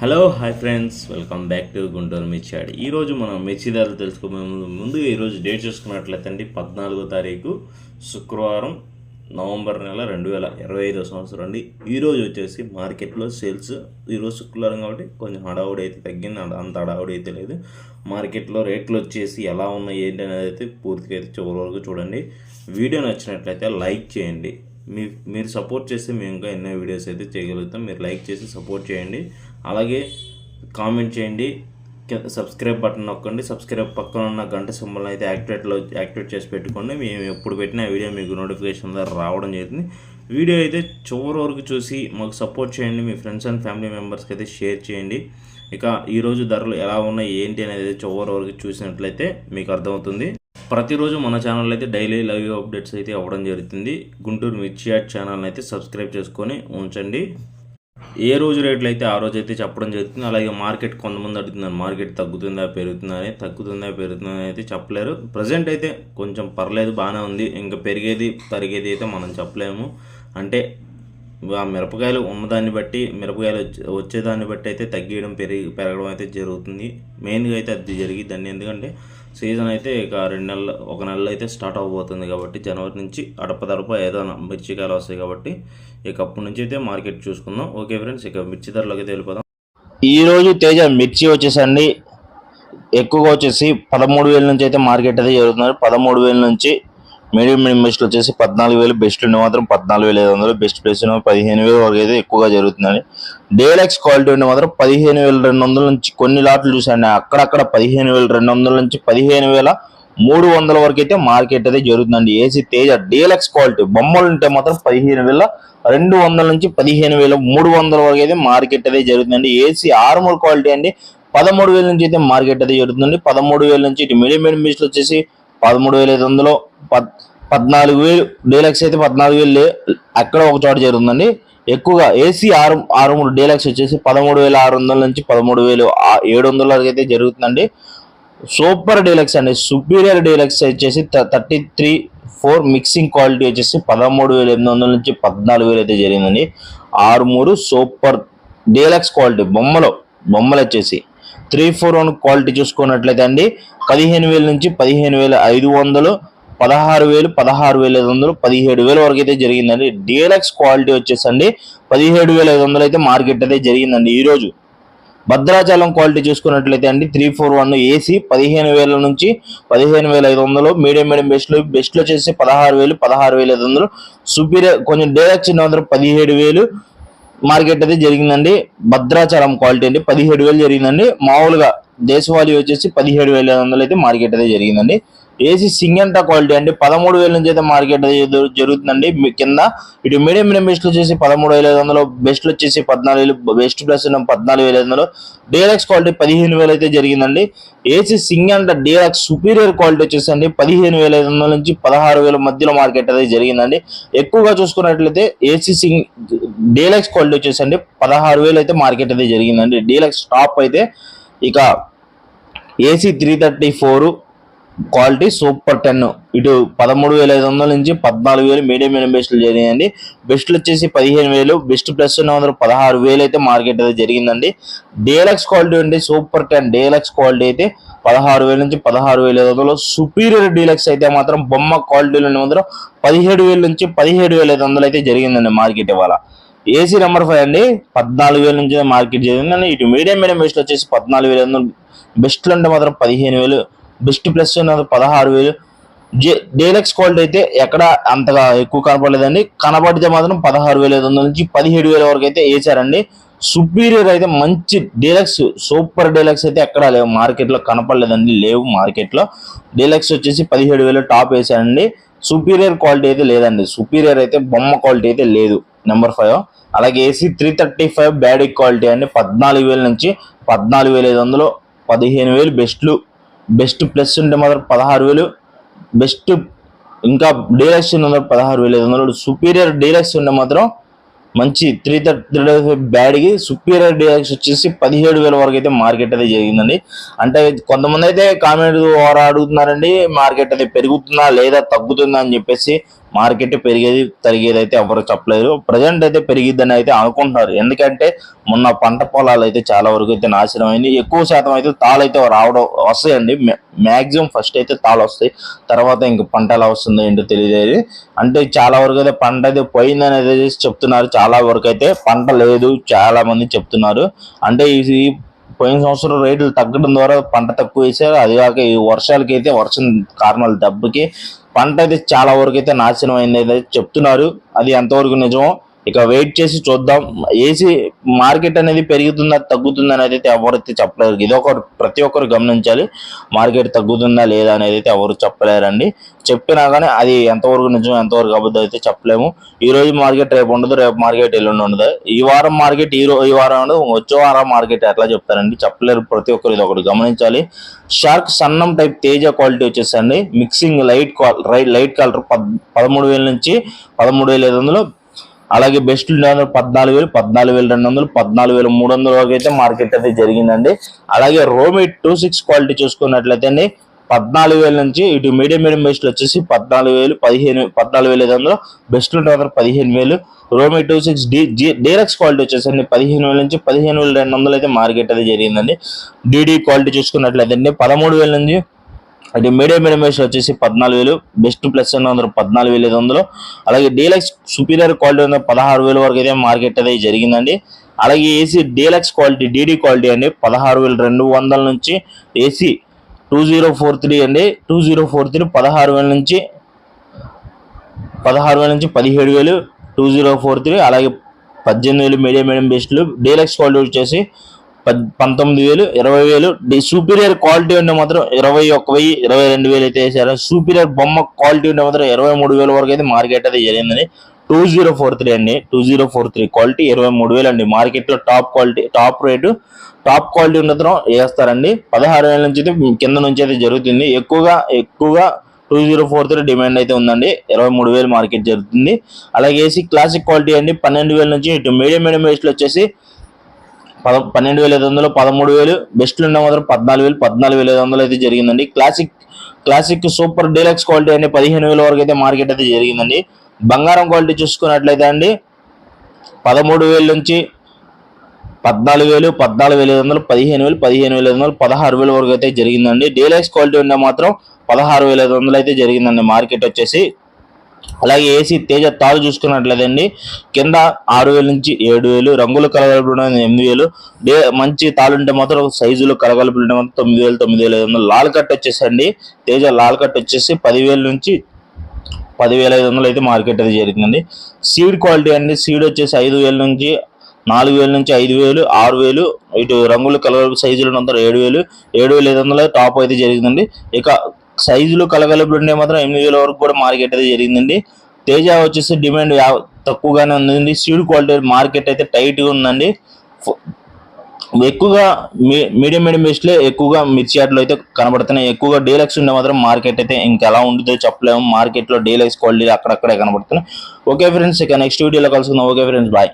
Hello hi friends welcome back to Guntur మిర్చాడు ఈరోజు మనం మిర్చి ధరలు తెలుసుకోబోయే ముందు ఈరోజు డేట్ చూసుకున్నట్లయితే అండి పద్నాలుగో తారీఖు శుక్రవారం నవంబర్ నెల రెండు వేల ఇరవై ఐదో సంవత్సరం అండి. ఈరోజు వచ్చేసి మార్కెట్లో సేల్స్ ఈరోజు శుక్రవారం కాబట్టి కొంచెం హడావుడి అయితే తగ్గింది. అంత- అంత హడావుడి అయితే లేదు. మార్కెట్లో రేట్లు వచ్చేసి ఎలా ఉన్నాయి ఏంటి అనేది అయితే పూర్తిగా అయితే చివరి వరకు చూడండి. వీడియో నచ్చినట్లయితే లైక్ చేయండి. మీ మీరు సపోర్ట్ చేస్తే మేము ఇంకా ఎన్నో వీడియోస్ అయితే చేయగలుగుతాం. మీరు లైక్ చేసి సపోర్ట్ చేయండి. అలాగే కామెంట్ చేయండి. సబ్స్క్రైబ్ బటన్ నొక్కండి. సబ్స్క్రైబ్ పక్కన ఉన్న గంట సింబల్ అయితే యాక్టివేట్లో యాక్టివేట్ చేసి పెట్టుకోండి. మేము ఎప్పుడు పెట్టిన వీడియో మీకు నోటిఫికేషన్ ద్వారా రావడం జరుగుతుంది. వీడియో అయితే చివరి వరకు చూసి మాకు సపోర్ట్ చేయండి. మీ ఫ్రెండ్స్ అండ్ ఫ్యామిలీ మెంబర్స్కి అయితే షేర్ చేయండి. ఇక ఈరోజు ధరలు ఎలా ఉన్నాయి ఏంటి అనేది చివరి వరకు చూసినట్లయితే మీకు అర్థమవుతుంది. ప్రతిరోజు మన ఛానల్ అయితే డైలీ లైవ్ అప్డేట్స్ అయితే అవ్వడం జరుగుతుంది. గుంటూరు మిర్చియాట్ ఛానల్ అయితే సబ్స్క్రైబ్ చేసుకొని ఉంచండి. ఏ రోజు రేట్లు అయితే ఆ రోజు అయితే చెప్పడం జరుగుతుంది. అలాగే మార్కెట్ కొంతమంది అడుగుతున్నారు మార్కెట్ తగ్గుతుందా పెరుగుతుందా అని. తగ్గుతుందా పెరుగుతుందా అయితే చెప్పలేరు. ప్రజెంట్ అయితే కొంచెం పర్లేదు బాగానే ఉంది. ఇంకా పెరిగేది తరిగేది అయితే మనం చెప్పలేము. అంటే ఆ మిరపకాయలు ఉన్నదాన్ని బట్టి మిరపకాయలు వచ్చే- వచ్చేదాన్ని బట్టి అయితే తగ్గియడం పెరిగి పెరగడం అయితే జరుగుతుంది. మెయిన్గా అయితే అది జరిగిద్దండి. ఎందుకంటే సీజన్ అయితే ఇక రెండు నెలలు ఒక నెలలో అయితే స్టార్ట్ అవబోతుంది కాబట్టి జనవరి నుంచి అడపదడప ఏదో మిర్చికాయలు వస్తాయి కాబట్టి ఇక అప్పటి నుంచి అయితే మార్కెట్ చూసుకుందాం. ఓకే ఫ్రెండ్స్ ఇక మిర్చి ధరలోకి అయితే వెళ్ళిపోదాం. తేజ మిర్చి వచ్చేసండి. ఎక్కువగా వచ్చేసి పదమూడు వేల నుంచి అయితే మార్కెట్ అయితే జరుగుతున్నారు. పదమూడు వేల నుంచి మీడియం మీడియం బెస్ట్ వచ్చేసి పద్నాలుగు వేలు బెస్ట్ ఉండే మాత్రం పద్నాలుగు వేల ఐదు వందలు. బెస్ట్ ప్లేస్ ఉన్న పదిహేను వేలు వరకు అయితే ఎక్కువగా జరుగుతుందండి. డేలక్స్ క్వాలిటీ ఉండే మాత్రం పదిహేను వేల రెండు వందల నుంచి కొన్ని లాట్లు చూసాను అక్కడక్కడ పదిహేను వేల రెండు వందల నుంచి పదిహేను వేల మూడు వందల వరకు అయితే మార్కెట్ అయితే జరుగుతుందండి. ఏసీ తేజ డీలక్స్ క్వాలిటీ బొమ్మలు ఉంటే మాత్రం పదిహేను వేల రెండు వందల నుంచి పదిహేను వేల మూడు వందల వరకు అయితే మార్కెట్ అయితే జరుగుతుందండి. ఏసీ ఆర్మూర్ క్వాలిటీ అండి. పదమూడు వేల నుంచి అయితే మార్కెట్ అయితే జరుగుతుంది పదమూడు వేల నుంచి ఇటు మీడియం మీడియం బీచ్లు వచ్చేసి పదమూడు వేల ఐదు వందలు పద్ పద్నాలుగు వేలు డీలక్స్ అయితే పద్నాలుగు వేలు అక్కడ ఒక చోట జరుగుతుందండి ఎక్కువగా ఏసీ ఆరు ఆరు మూడు డీలక్స్ వచ్చేసి పదమూడు వేల ఆరు వందల నుంచి పదమూడు వేలు ఏడు వందల వరకు అయితే జరుగుతుందండి. సూపర్ డీలక్స్ అండి. సుపీరియర్ డీలక్స్ వచ్చేసి thirty three four mixing quality వచ్చేసి పదమూడు వేల ఎనిమిది వందల నుంచి పద్నాలుగు వేలు అయితే జరిగిందండి. ఆరు మూడు సూపర్ డీలక్స్ క్వాలిటీ బొమ్మలు బొమ్మలు వచ్చేసి. త్రీ ఫోర్ వన్ క్వాలిటీ చూసుకున్నట్లయితే అండి పదిహేను వేల నుంచి పదిహేను వేల ఐదు వందలు పదహారు వేలు పదహారు వేల ఐదు వందలు పదిహేడు వేల వరకు అయితే జరిగిందండి. డీలక్స్ క్వాలిటీ వచ్చేసండి. పదిహేడు వేల ఐదు వందలు అయితే మార్కెట్ అయితే జరిగిందండి ఈ రోజు భద్రాచలం క్వాలిటీ చూసుకున్నట్లయితే అండి త్రీ ఫోర్ వన్ ఏసీ పదిహేను వేల నుంచి పదిహేను వేల ఐదు వందలు మీడియం మీడియం బెస్ట్లు బెస్ట్లు వచ్చేసి పదహారు వేలు పదహారు వేల ఐదు వందలు. సుపీరియర్ కొంచెం డైరెక్ట్ చిన్న వందలు పదిహేడు వేలు మార్కెట్ అయితే జరిగిందండి. భద్రాచలం క్వాలిటీ అండి పదిహేడు వేలు జరిగిందండి. మామూలుగా దేశవాళీ వచ్చేసి పదిహేడు వేల ఐదు వందలు అయితే మార్కెట్ అయితే జరిగిందండి. ఏసీ సింగంటా క్వాలిటీ అండి? పదమూడు వేల నుంచి అయితే మార్కెట్ జరుగుతుందండి. మీ కింద ఇటు మీడియం మీడియం బెస్ట్లు వచ్చేసి పదమూడు వేల ఐదు వందలు బెస్ట్లు వచ్చేసి పద్నాలుగు వేలు బెస్ట్ ప్లస్ పద్నాలుగు వేల ఐదు వందలు. డీలక్స్ క్వాలిటీ పదిహేను వేలు అయితే జరిగిందండి. ఏసీ సింగంట డీలక్స్ సుపీరియర్ క్వాలిటీ వచ్చేసండి పదిహేను వేల ఐదు వందల నుంచి పదహారు వేల మధ్యలో మార్కెట్ అయితే జరిగిందండి. ఎక్కువగా చూసుకున్నట్లయితే ఏసీ సింగ్ డీలక్స్ క్వాలిటీ వచ్చేసండి పదహారు వేలు అయితే మార్కెట్ అయితే జరిగిందండి. డీలక్స్ టాప్ అయితే ఇక AC three thirty four quality super ten. ఇటు పదమూడు వేల ఐదు వందల నుంచి పద్నాలుగు వేలు మీడియం మీడియం బెస్ట్లు జరిగిందండి బెస్ట్లు వచ్చేసి పదిహేను వేలు బెస్ట్ ప్లస్ ఉన్న వందలు పదహారు వేలు అయితే మార్కెట్ అయితే జరిగిందండి. డేలక్స్ క్వాలిటీ అండి సూపర్ టెన్ డేలక్స్ క్వాలిటీ అయితే పదహారు వేల నుంచి పదహారు వేల ఐదు వందలు. సుపీరియర్ డీలక్స్ అయితే మాత్రం బొమ్మ క్వాలిటీలో మాత్రం పదిహేడు వేల నుంచి పదిహేడు వేల ఐదు వందలు అయితే జరిగిందండి మార్కెట్ ఇవాళ. ఏసీ నెంబర్ ఫైవ్ అండి పద్నాలుగు వేల నుంచి మార్కెట్ జరిగిందండి. ఇటు మీడియం మీడియం బెస్ట్లు వచ్చేసి పద్నాలుగు వేల ఐదు వందలు. బెస్ట్లు అంటే మాత్రం పదిహేను వేలు బెస్ట్ ప్లస్ ఉన్నది పదహారు వేలు. జే డీలక్స్ క్వాలిటీ అయితే ఎక్కడ అంతగా ఎక్కువ కనపడలేదండి. కనపడితే మాత్రం పదహారు వేల ఐదు వందల నుంచి పదిహేడు వేల వరకు అయితే వేసారండి. సుపీరియర్ అయితే మంచి డీలక్స్ సూపర్ డీలక్స్ అయితే ఎక్కడ లేవు. మార్కెట్లో కనపడలేదండి లేవు మార్కెట్లో. డీలక్స్ వచ్చేసి పదిహేడు వేలు టాప్ వేసారండి. సుపీరియర్ క్వాలిటీ అయితే లేదండి. సుపీరియర్ అయితే బొమ్మ క్వాలిటీ అయితే లేదు. నెంబర్ ఫైవ్ అలాగే AC three thirty five Byadgi quality అండి. పద్నాలుగు వేల నుంచి పద్నాలుగు వేల ఐదు వందలు పదిహేను వేలు బెస్ట్లు. బెస్ట్ ప్లస్ ఉంటే మాత్రం పదహారు వేలు. బెస్ట్ ఇంకా డీలక్స్ ఉన్న పదహారు వేల. ఐదు వందలు సుపీరియర్ డీలక్స్ ఉంటే మాత్రం మంచి three thirty three Byadgi superior deluxe వచ్చేసి పదిహేడు వేల వరకు అయితే మార్కెట్ అయితే జరిగిందండి. అంటే కొంతమంది అయితే కామెంట్ వారు అడుగుతున్నారండి మార్కెట్ అయితే పెరుగుతుందా లేదా తగ్గుతుందా అని చెప్పేసి మార్కెట్ పెరిగేది తరిగేది అయితే ఎవరు చెప్పలేరు ప్రజెంట్ అయితే పెరిగిద్దని అయితే అనుకుంటున్నారు. ఎందుకంటే మొన్న పంట పొలాలు అయితే చాలా వరకు అయితే నాశనం అయింది ఎక్కువ శాతం అయితే తాళైతే అయితే రావడం వస్తాయండి. మ్యాక్సిమం ఫస్ట్ అయితే తాళ్ళు వస్తాయి. తర్వాత ఇంక పంట ఎలా వస్తుందో ఏంటో తెలియదు అంటే చాలా వరకు అయితే పంట అయితే పోయిందని అయితే చెప్తున్నారు. చాలా వరకు అయితే పంట లేదు. చాలా మంది చెప్తున్నారు. అంటే ఇది పోయిన సంవత్సరం రేట్లు తగ్గడం ద్వారా పంట తక్కువ వేసారు. అది కాక ఈ వర్షాలకి అయితే వర్షం కారణాలు దెబ్బకి పంట అయితే చాలా వరకు అయితే నాశనం అయింది అయితే చెప్తున్నారు. అది ఎంతవరకు నిజమో ఇక వెయిట్ చేసి చూద్దాం. ఏసీ మార్కెట్ అనేది పెరుగుతుందా తగ్గుతుందా అనేది అయితే ఎవరైతే చెప్పలేరు. ఇది ఒకరు ప్రతి ఒక్కరు గమనించాలి. మార్కెట్ తగ్గుతుందా లేదా అనేది అయితే ఎవరు చెప్పలేరండి. చెప్పినా కానీ అది ఎంతవరకు నిజం ఎంతవరకు అబద్ధం అయితే చెప్పలేము. ఈ రోజు మార్కెట్ రేపు ఉండదు రేపు మార్కెట్ ఎల్లుండి ఉండదు. ఈ వారం మార్కెట్ ఈ రో ఈ వారం ఉండదు వచ్చే వారం మార్కెట్ ఎట్లా చెప్తారండి? చెప్పలేరు ప్రతి ఒక్కరు ఇది ఒకటి గమనించాలి. షార్క్ సన్నం టైప్ తేజ క్వాలిటీ వచ్చేసండి mixing light call light colour పదమూడు వేల నుంచి పదమూడు వేల ఐదు వందలు అలాగే బెస్ట్ వందలు పద్నాలుగు వేలు పద్నాలుగు వేల రెండు వందలు పద్నాలుగు వేల మూడు వందల వరకు అయితే మార్కెట్ అయితే జరిగిందండి. అలాగే రోమి టూ సిక్స్ క్వాలిటీ చూసుకున్నట్లయితే అండి పద్నాలుగు వేల నుంచి ఇటు మీడియం మీడియం బెస్ట్లు వచ్చేసి పద్నాలుగు వేలు పదిహేను పద్నాలుగు వేల ఐదు వందలు. బెస్ట్ వందలు పదిహేను వేలు. రోమి two six D G deluxe quality వచ్చేసండి పదిహేను వేల నుంచి పదిహేను వేల రెండు వందలు అయితే మార్కెట్ అయితే జరిగిందండి. డీడీ క్వాలిటీ చూసుకున్నట్లయితే అండి పదమూడు వేల నుంచి అయితే మీడియం మీడియం వచ్చేసి పద్నాలుగు వేలు బెస్ట్ ప్లస్ రెండు వందలు పద్నాలుగు వేల ఐదు వందలు. అలాగే డీలక్స్ సుపీరియర్ క్వాలిటీ ఉన్న పదహారు వేల వరకు అయితే మార్కెట్ అయితే జరిగిందండి. అలాగే AC deluxe quality DD quality అండి. పదహారు వేల రెండు వందల నుంచి AC two zero four three అండి. టూ జీరో ఫోర్ త్రీ పదహారు వేల నుంచి పదహారు వేల నుంచి పదిహేడు వేలు టూ జీరో ఫోర్ త్రీ అలాగే పద్దెనిమిది వేలు మీడియం మీడియం బెస్ట్లు. డీలక్స్ క్వాలిటీ వచ్చేసి పంతొమ్మిది వేలు ఇరవై వేలు. సూపీరియర్ క్వాలిటీ ఉంటే మాత్రం ఇరవై ఒక్క వెయ్యి ఇరవై రెండు వేలు అయితే వేసారు. సూపీరియర్ బొమ్మ క్వాలిటీ ఉంటే మాత్రం ఇరవై మూడు వేల వరకు అయితే మార్కెట్ అయితే జరిగిందని టూ జీరో ఫోర్ త్రీ అండి. Two zero four three quality ఇరవై మూడు వేలు అండి. మార్కెట్లో top quality top rate top quality ఉన్నతరం వేస్తారండి. పదహారు వేల నుంచి అయితే కింద నుంచి అయితే జరుగుతుంది. ఎక్కువగా ఎక్కువగా two zero four three demand అయితే ఉందండి. ఇరవై మూడు వేలు మార్కెట్ జరుగుతుంది. అలాగే క్లాసిక్ క్వాలిటీ అండి. పన్నెండు వేల నుంచి ఇటు మీడియం మీడియం వేస్ట్లో వచ్చేసి పద పన్నెండు వేల ఐదు వందలు పదమూడు వేలు బెస్ట్లు ఉన్న మాత్రం పద్నాలుగు వేలు పద్నాలుగు వేల ఐదు వందలు అయితే జరిగిందండి. Classic classic super deluxe quality అనే పదిహేను వేల వరకు అయితే మార్కెట్ అయితే జరిగిందండి. బంగారం క్వాలిటీ చూసుకున్నట్లయితే అండి పదమూడు వేల నుంచి పద్నాలుగు వేలు పద్నాలుగు వేల ఐదు వందలు పదిహేను వేలు పదిహేను వేల ఐదు వందలు పదహారు వేల వరకు అయితే జరిగిందండి. డీలక్స్ క్వాలిటీ ఉన్న మాత్రం పదహారు వేల ఐదు వందలు అయితే జరిగిందండి. మార్కెట్ వచ్చేసి అలాగే ఏసీ తేజ తాడు చూసుకున్నట్లయితే కింద ఆరు వేల నుంచి ఏడు వేలు రంగులు కలగలుపు ఎనిమిది వేలు డే మంచి తాళుంటే మాత్రం సైజులు కలగలుపు ఉంటే మాత్రం తొమ్మిది వేలు తొమ్మిది వేల ఐదు వందలు. లాల్ కట్ వచ్చేసండి. తేజ లాల్ కట్ వచ్చేసి పదివేల నుంచి పదివేల ఐదు వందలు అయితే మార్కెట్ అయితే జరిగిందండి. సీడ్ క్వాలిటీ అండి. సీడ్ వచ్చేసి ఐదు వేల నుంచి నాలుగు వేల నుంచి ఐదు వేలు ఆరు వేలు. ఇటు రంగులు కలర్ సైజులు ఉన్నంత ఏడు వేలు ఏడు వేల ఐదు వందలు టాప్ అయితే జరిగిందండి. ఇక సైజులు కలగలుపులు ఉండే మాత్రం ఎనిమిది వేల వరకు కూడా మార్కెట్ అయితే జరిగిందండి. తేజ వచ్చేసి డిమాండ్ తక్కువగానే ఉందండి. సీడ్ క్వాలిటీ మార్కెట్ అయితే టైట్గా ఉందండి. ఎక్కువగా మీ మీడియం మీడియం బేస్ట్లే ఎక్కువగా మిర్చి ఆటలు అయితే కనబడుతున్నాయి. ఎక్కువగా డీలక్స్ ఉండే మాత్రం మార్కెట్ అయితే ఇంకెలా ఉంటుందో చెప్పలేము. మార్కెట్లో డీలక్స్ క్వాలిటీ అక్కడక్కడే కనబడుతున్నాయి. ఓకే ఫ్రెండ్స్ ఇక నెక్స్ట్ వీడియోలో కలుసుకుందాం. Okay friends bye